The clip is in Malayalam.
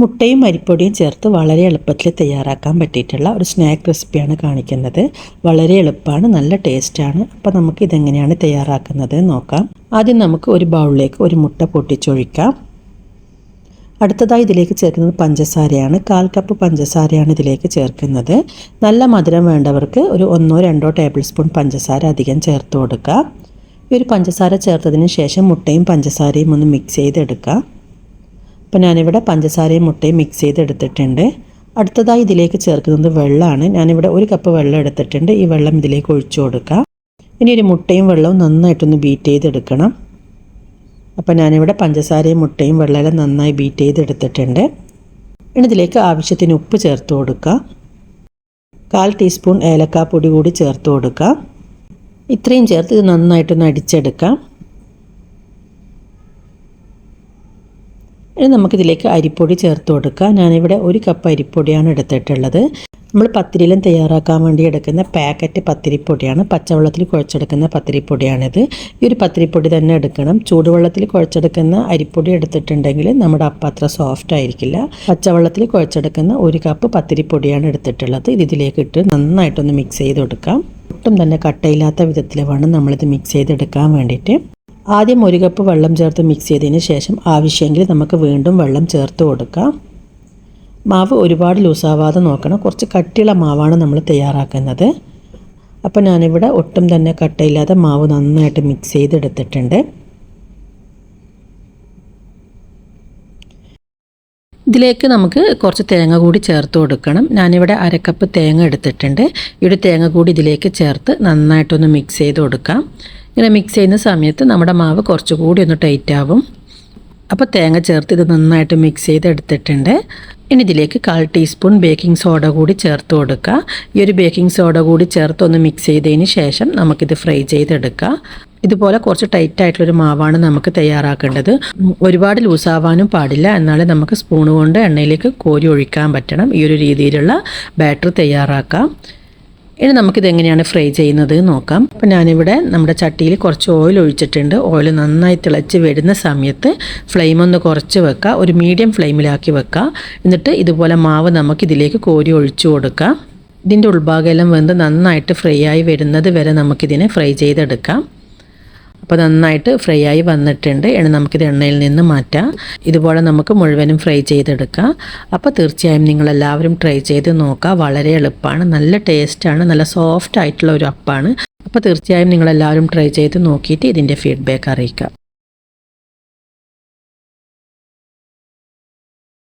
മുട്ടയും അരിപ്പൊടിയും ചേർത്ത് വളരെ എളുപ്പത്തിൽ തയ്യാറാക്കാൻ പറ്റിയിട്ടുള്ള ഒരു സ്നാക്ക് റെസിപ്പിയാണ് കാണിക്കുന്നത്. വളരെ എളുപ്പമാണ് നല്ല ടേസ്റ്റാണ്. അപ്പോൾ നമുക്ക് ഇതെങ്ങനെയാണ് തയ്യാറാക്കുന്നത് നോക്കാം. ആദ്യം നമുക്ക് ഒരു ബൗളിലേക്ക് ഒരു മുട്ട പൊട്ടിച്ചൊഴിക്കാം. അടുത്തതായി ഇതിലേക്ക് ചേർക്കുന്നത് പഞ്ചസാരയാണ്. കാൽ കപ്പ് പഞ്ചസാരയാണ് ഇതിലേക്ക് ചേർക്കുന്നത്. നല്ല മധുരം വേണ്ടവർക്ക് ഒരു ഒന്നോ രണ്ടോ ടേബിൾ സ്പൂൺ പഞ്ചസാര അധികം ചേർത്ത് കൊടുക്കുക ഈ ഒരു പഞ്ചസാര ചേർത്തതിന് ശേഷം മുട്ടയും പഞ്ചസാരയും ഒന്ന് മിക്സ് ചെയ്തെടുക്കുക അപ്പോൾ ഞാനിവിടെ പഞ്ചസാരയും മുട്ടയും മിക്സ് ചെയ്തെടുത്തിട്ടുണ്ട്. അടുത്തതായി ഇതിലേക്ക് ചേർക്കുന്നത് വെള്ളമാണ്. ഞാനിവിടെ ഒരു കപ്പ് വെള്ളം എടുത്തിട്ടുണ്ട്. ഈ വെള്ളം ഇതിലേക്ക് ഒഴിച്ചു കൊടുക്കാം. ഇനി ഒരു മുട്ടയും വെള്ളവും നന്നായിട്ടൊന്ന് ബീറ്റ് ചെയ്തെടുക്കണം. അപ്പോൾ ഞാനിവിടെ പഞ്ചസാരയും മുട്ടയും വെള്ളമെല്ലാം നന്നായി ബീറ്റ് ചെയ്തെടുത്തിട്ടുണ്ട്. ഇനി ഇതിലേക്ക് ആവശ്യത്തിന് ഉപ്പ് ചേർത്ത് കൊടുക്കുക കാൽ ടീസ്പൂൺ ഏലക്കാപ്പൊടി കൂടി ചേർത്ത് കൊടുക്കുക ഇത്രയും ചേർത്ത് ഇത് നന്നായിട്ടൊന്ന് അടിച്ചെടുക്കാം. ഇനി നമുക്കിതിലേക്ക് അരിപ്പൊടി ചേർത്ത് കൊടുക്കാം. ഞാനിവിടെ ഒരു കപ്പ് അരിപ്പൊടിയാണ് എടുത്തിട്ടുള്ളത്. നമ്മൾ പത്തിരിയിലും തയ്യാറാക്കാൻ വേണ്ടി എടുക്കുന്ന പാക്കറ്റ് പത്തിരിപ്പൊടിയാണ്. പച്ചവെള്ളത്തിൽ കുഴച്ചെടുക്കുന്ന പത്തിരിപ്പൊടിയാണിത്. ഈ ഒരു പത്തിരിപ്പൊടി തന്നെ എടുക്കണം. ചൂടുവെള്ളത്തിൽ കുഴച്ചെടുക്കുന്ന അരിപ്പൊടി എടുത്തിട്ടുണ്ടെങ്കിൽ നമ്മുടെ അപ്പം അത്ര സോഫ്റ്റ് ആയിരിക്കില്ല. പച്ചവെള്ളത്തിൽ കുഴച്ചെടുക്കുന്ന ഒരു കപ്പ് പത്തിരിപ്പൊടിയാണ് എടുത്തിട്ടുള്ളത്. ഇത് ഇതിലേക്ക് ഇട്ട് നന്നായിട്ടൊന്ന് മിക്സ് ചെയ്ത് കൊടുക്കാം. ഒട്ടും തന്നെ കട്ടയില്ലാത്ത വിധത്തിൽ വേണം നമ്മളിത് മിക്സ് ചെയ്തെടുക്കാൻ വേണ്ടിയിട്ട്. ആദ്യം ഒരു കപ്പ് വെള്ളം ചേർത്ത് മിക്സ് ചെയ്തതിന് ശേഷം ആവശ്യമെങ്കിൽ നമുക്ക് വീണ്ടും വെള്ളം ചേർത്ത് കൊടുക്കാം. മാവ് ഒരുപാട് ലൂസാവാതെ നോക്കണം. കുറച്ച് കട്ടിയുള്ള മാവാണ് നമ്മൾ തയ്യാറാക്കുന്നത്. അപ്പോൾ ഞാനിവിടെ ഒട്ടും തന്നെ കട്ടയില്ലാതെ മാവ് നന്നായിട്ട് മിക്സ് ചെയ്തെടുത്തിട്ടുണ്ട്. ഇതിലേക്ക് നമുക്ക് കുറച്ച് തേങ്ങ കൂടി ചേർത്ത് കൊടുക്കണം. ഞാനിവിടെ അരക്കപ്പ് തേങ്ങ എടുത്തിട്ടുണ്ട്. ഒരു തേങ്ങ കൂടി ഇതിലേക്ക് ചേർത്ത് നന്നായിട്ടൊന്ന് മിക്സ് ചെയ്ത് കൊടുക്കാം. ഇങ്ങനെ മിക്സ് ചെയ്യുന്ന സമയത്ത് നമ്മുടെ മാവ് കുറച്ചുകൂടി ഒന്ന് ടൈറ്റ് ആവും. അപ്പോൾ തേങ്ങ ചേർത്ത് ഇത് നന്നായിട്ട് മിക്സ് ചെയ്ത് എടുത്തിട്ടുണ്ട്. ഇനി ഇതിലേക്ക് കാൽ ടീസ്പൂൺ ബേക്കിംഗ് സോഡ കൂടി ചേർത്ത് കൊടുക്കുക ഈ ഒരു ബേക്കിംഗ് സോഡ കൂടി ചേർത്ത് ഒന്ന് മിക്സ് ചെയ്തതിന് ശേഷം നമുക്കിത് ഫ്രൈ ചെയ്തെടുക്കാം. ഇതുപോലെ കുറച്ച് ടൈറ്റ് ആയിട്ടുള്ളൊരു മാവാണ് നമുക്ക് തയ്യാറാക്കേണ്ടത്. ഒരുപാട് ലൂസാവാനും പാടില്ല. എന്നാലേ നമുക്ക് സ്പൂൺ കൊണ്ട് എണ്ണയിലേക്ക് കോരി ഒഴിക്കാൻ പറ്റണം. ഈ ഒരു രീതിയിലുള്ള ബാറ്റർ തയ്യാറാക്കാം. ഇനി നമുക്കിത് എങ്ങനെയാണ് ഫ്രൈ ചെയ്യുന്നത് നോക്കാം. അപ്പം ഞാനിവിടെ നമ്മുടെ ചട്ടിയിൽ കുറച്ച് ഓയിൽ ഒഴിച്ചിട്ടുണ്ട്. ഓയിൽ നന്നായി തിളച്ച് വരുന്ന സമയത്ത് ഫ്ലെയിം ഒന്ന് കുറച്ച് വെക്കുക ഒരു മീഡിയം ഫ്ലെയിമിലാക്കി വെക്കുക എന്നിട്ട് ഇതുപോലെ മാവ് നമുക്ക് ഇതിലേക്ക് കോരി ഒഴിച്ചു കൊടുക്കാം. ഇതിന്റെ ഉൾഭാഗമെല്ലാം വെന്ത് നന്നായിട്ട് ഫ്രൈ ആയി വരുന്നത് വരെ നമുക്കിതിനെ ഫ്രൈ ചെയ്തെടുക്കാം. അപ്പോൾ നന്നായിട്ട് ഫ്രൈ ആയി വന്നിട്ടുണ്ട്. എണ്ണ നമുക്കിത് എണ്ണയിൽ നിന്ന് മാറ്റാം. ഇതുപോലെ നമുക്ക് മുഴുവനും ഫ്രൈ ചെയ്തെടുക്കാം. അപ്പോൾ തീർച്ചയായും നിങ്ങളെല്ലാവരും ട്രൈ ചെയ്ത് നോക്കുക വളരെ എളുപ്പമാണ്. നല്ല ടേസ്റ്റാണ് നല്ല സോഫ്റ്റ് ആയിട്ടുള്ള ഒരു അപ്പാണ്. അപ്പോൾ തീർച്ചയായും നിങ്ങളെല്ലാവരും ട്രൈ ചെയ്ത് നോക്കിയിട്ട് ഇതിന്റെ ഫീഡ്ബാക്ക് അറിയിക്കാം.